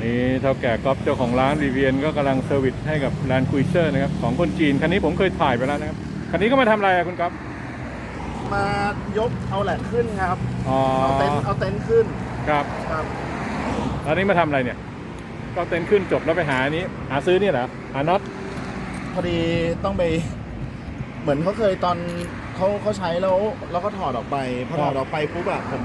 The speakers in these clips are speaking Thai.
นนี้เท่าแก่ก๊อฟเจ้าของร้านรีเวียนก็กำลังเซอร์วิสให้กับแลนด์คุยเซอร์นะครับของคนจีนคันนี้ผมเคยถ่ายไปแล้วนะครับคันนี้ก็มาทำอะไรอะคุณก๊อฟ มายกเอาแหลกขึ้นครับ อ๋อเอาเต็นท์เอาเต็นท์ขึ้นครับครับ แล้วนี้มาทำอะไรเนี่ย ก็เต็นท์ขึ้นจบแล้วไปหาอันนี้ หาซื้อเนี่ยเหรอหาน็อตพอดีต้องไป เหมือนเขาเคยตอนเขาเขาใช้แล้วแล้วก็ถอดออกไปพอถอดออกไปปุ๊บอะผม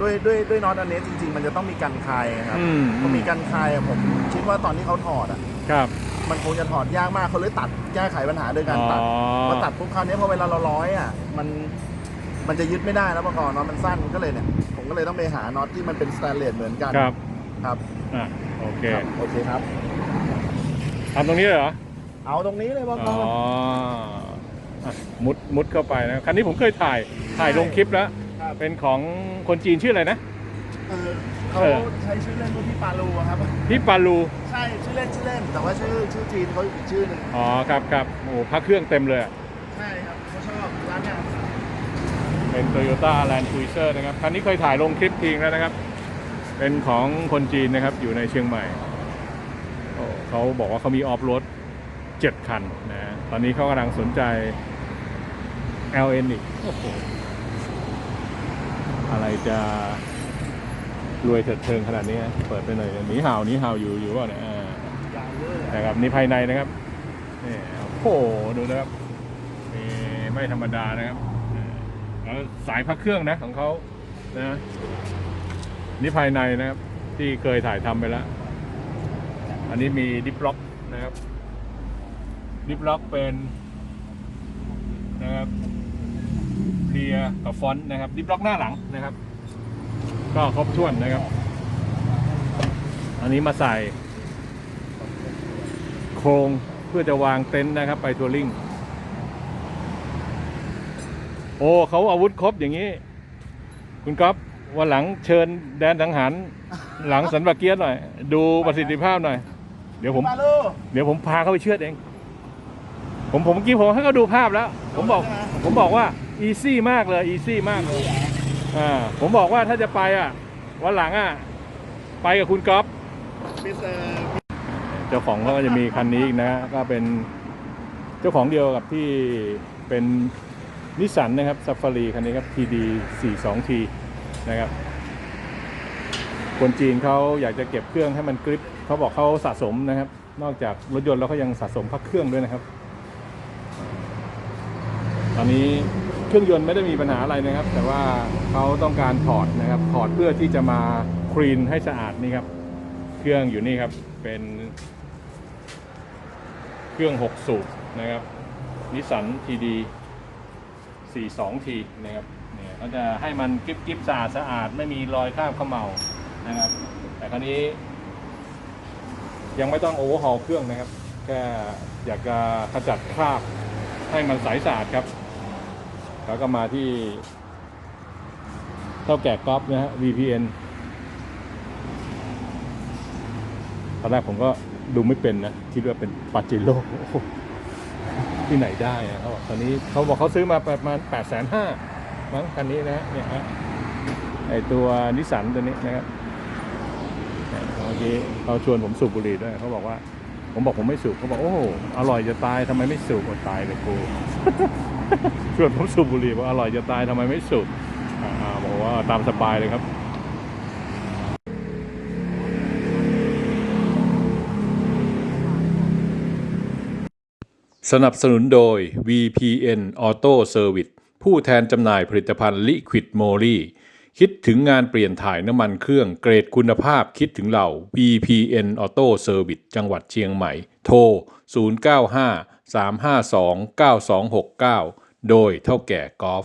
ด้วยด้วยด้วยน็อตอันนี้จริง ๆ มันจะต้องมีกันคายครับอืมพอมีกันคายอะผมคิดว่าตอนที่เขาถอดอะครับ มันคงจะถอดยากมากเขาเลยตัดแก้ไขปัญหาด้วยการตัดอ๋อ พอตัดปุ๊บคราวนี้พอเวลาเราร้อยอะมันมันจะยึดไม่ได้แล้วเมื่อก่อนเนาะมันสั้นก็เลยเนี่ยผมก็เลยต้องไปหาน็อตที่มันเป็นสแตนเลสเหมือนกันครับครับอะโอเคครับโอเคครับ ทำตรงนี้เลยเหรอ เอาตรงนี้เลยบอ๋กออะมุดมุดเข้าไปนะคันนี้ผมเคยถ่ายถ่ายลงคลิปแล้วครับ เป็นของคนจีนชื่ออะไรนะ เออเขาเออ ใช้ชื่อเล่นว่าพี่ปาลูอะครับ พี่ปาลูใช่ชื่อเล่นชื่อเล่น แต่ว่าชื่อชื่อจีนเขาอีกชื่อหนึ่งอ๋อครับครับโอ้พักเครื่องเต็มเลยอะใช่ครับเขาชอบร้านเนี่ยเป็น Toyota Land Cruiser นะครับคันนี้เคยถ่ายลงคลิปทิ้งแล้วนะครับ เป็นของคนจีนนะครับอยู่ในเชียงใหม่โอ้เขาบอกว่าเขามีออฟโรดเจ็ดคันนะตอนนี้เขากำลังสนใจ LN อีกโอ้โห อะไรจะรวยเถิดเทิงขนาดนี้เปิดไปหน่อยหนีห่าวหนีห่าวอยู่อยู่ว่าเนี่ยอ่ายาวเวอร์นะครับนี่ภายในนะครับนี่โอ้โหดูนะครับนี่ไม่ธรรมดานะครับแล้วสายพักเครื่องนะของเขานะนี่ภายในนะครับ ที่เคยถ่ายทำไปแล้ว อันนี้มีดิฟล็อกนะครับดิฟล็อกเป็นนะครับ เคลียร์กับฟอนต์นะครับดิฟล็อกหน้าหลังนะครับ ก็ครบถ้วนนะครับ อันนี้มาใส่ โครงเพื่อจะวางเต็นท์นะครับ ไปทัวริงโอ้เขาอาวุธครบอย่างนี้ คุณก๊อฟวันหลังเชิญแดนสังหารหลังสันบาเกียรติหน่อย ดูประสิทธิภาพหน่อย เดี๋ยวผมปาลูเดี๋ยวผมพาเขาไปเชือดเอง ผมผมเมื่อกี้ผมให้เขาดูภาพแล้ว ผมบอกใช่ไหมผมบอกว่า อีซี่มากเลยอีซี่มากเลยอ่าผมบอกว่าถ้าจะไปอะวันหลังอะไปกับคุณก๊อฟมิสเตอร์เจ้าของเขาก็จะมีคันนี้อีกนะก็เป็นเจ้าของเดียวกับที่เป็นนิสสันนะครับซัฟฟารีคันนี้ครับ TD 42T นะครับ คนจีนเขาอยากจะเก็บเครื่องให้มันกริปเขาบอกเขาสะสมนะครับ นอกจากรถยนต์แล้วเขายังสะสมพักเครื่องด้วยนะครับ ตอนนี้ เครื่องยนต์ไม่ได้มีปัญหาอะไรนะครับ แต่ว่าเขาต้องการถอดนะครับถอดเพื่อที่จะมาคลีนให้สะอาดนี่ครับ เครื่องอยู่นี่ครับเป็น เครื่อง 6 สูบนะครับนิสสัน TD 42T นะครับเนี่ยก็จะให้มันกริบกริบสะอาดสะอาดไม่มีรอยคราบเขมเมานะครับ แต่คราวนี้ ยังไม่ต้องโอเวอร์ฮอลเครื่องนะครับแค่อยากจะขจัดคราบให้มันใสสะอาดครับ แล้วก็มาที่เท่าแก่ก๊อฟนะฮะ VPN ตอนแรกผมก็ดูไม่เป็นนะ คิดว่าเป็นปาจิโร่ที่ไหนได้อะเขาบอกตอนนี้เขาบอกเขาซื้อมาประมาณแปดแสนห้ามั้งคันนี้นะเนี่ยฮะไอตัวนิสสันตัวนี้นะครับเมื่อกี้เขาชวนผมสูบบุหรี่ด้วยเขาบอกว่า ผมบอกผมไม่สูบเขาบอกโอ้โหอร่อยจะตายทำไมไม่สูบอดตายเลยกู ชวนผมสูบบุหรี่บอกอร่อยจะตายทำไมไม่สูบอบอกว่าตามสบายเลยครับสนับสนุนโดย VPN Auto Service ผู้แทนจำหน่ายผลิตภัณฑ์ Liquid Moly คิดถึงงานเปลี่ยนถ่ายน้ำมันเครื่องเกรดคุณภาพคิดถึงเรา VPN Auto Service จังหวัดเชียงใหม่ โทร 095 352 9269 โดยเท่าแก่กอล์ฟ